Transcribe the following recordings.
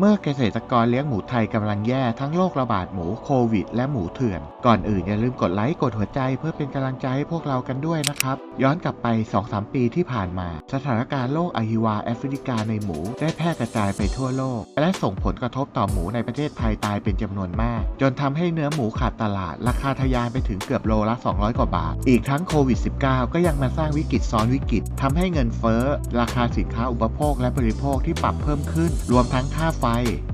เมื่อเกษตรกรเลี้ยงหมูไทยกำลังแย่ทั้งโรคระบาดหมูโควิดและหมูเถื่อน ก่อนอื่นอย่าลืมกดไลค์กดหัวใจเพื่อเป็นกำลังใจให้พวกเรากันด้วยนะครับ ย้อนกลับไป 2-3 ปีที่ผ่านมา สถานการณ์โรคอหิวาแอฟริกาในหมูได้แพร่กระจายไปทั่วโลก และส่งผลกระทบต่อหมูในประเทศไทยตายเป็นจำนวนมาก จนทำให้เนื้อหมูขาดตลาด ราคาทะยานไปถึงเกือบโลละ 200 กว่าบาท อีกทั้งโควิด -19 ก็ยังมาสร้างวิกฤตซ้อนวิกฤตทำให้เงินเฟ้อ ราคาสินค้าอุปโภคและบริโภคที่ปรับเพิ่มขึ้น รวมทั้งค่าไฟ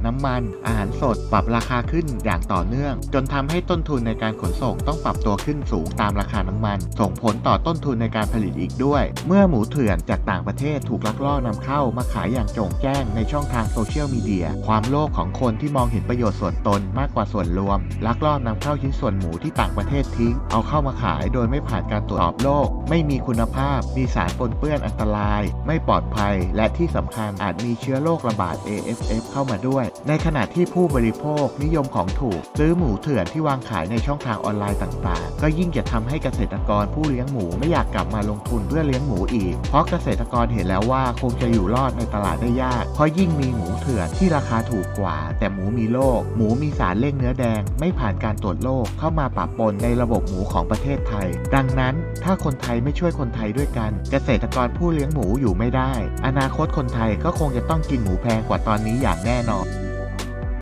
น้ำมัน อาหารสด ปรับราคาขึ้นอย่างต่อเนื่อง จนทำให้ต้นทุนในการขนส่งต้องปรับตัวขึ้นสูงตามราคาน้ำมัน ส่งผลต่อต้นทุนในการผลิตอีกด้วย เมื่อหมูเถื่อนจากต่างประเทศถูกลักลอบนำเข้ามาขายอย่างโจ่งแจ้งในช่องทางโซเชียลมีเดีย ความโลภของคนที่มองเห็นประโยชน์ส่วนตนมากกว่าส่วนรวม ลักลอบนำเข้าชิ้นส่วนหมูที่ต่างประเทศทิ้ง เอาเข้ามาขายโดยไม่ผ่านการตรวจสอบโรคไม่มีคุณภาพ มีสารปนเปื้อนอันตราย ไม่ปลอดภัย และที่สำคัญอาจมีเชื้อโรคระบาด AFF เข้ามาด้วย ในขณะที่ผู้บริโภคนิยมของถูก ซื้อหมูเถื่อนที่วางขายในช่องทางออนไลน์ต่างๆ ก็ยิ่งจะทำให้เกษตรกรผู้เลี้ยงหมูไม่อยากกลับมาลงทุนเพื่อเลี้ยงหมูอีก เพราะเกษตรกรเห็นแล้วว่าคงจะอยู่รอดในตลาดได้ยาก เพราะยิ่งมีหมูเถื่อนที่ราคาถูกกว่า แต่หมูมีโรคหมูมีสารเร่งเนื้อแดง ไม่ผ่านการตรวจโรคเข้ามาปะปนในระบบหมูของประเทศไทย ดังนั้นถ้าคนไทยไม่ช่วยคนไทยด้วยกัน เกษตรกรผู้เลี้ยงหมูอยู่ไม่ได้ อนาคตคนไทยก็คงจะต้องกินหมูแพงกว่าตอนนี้อย่างแน่นอน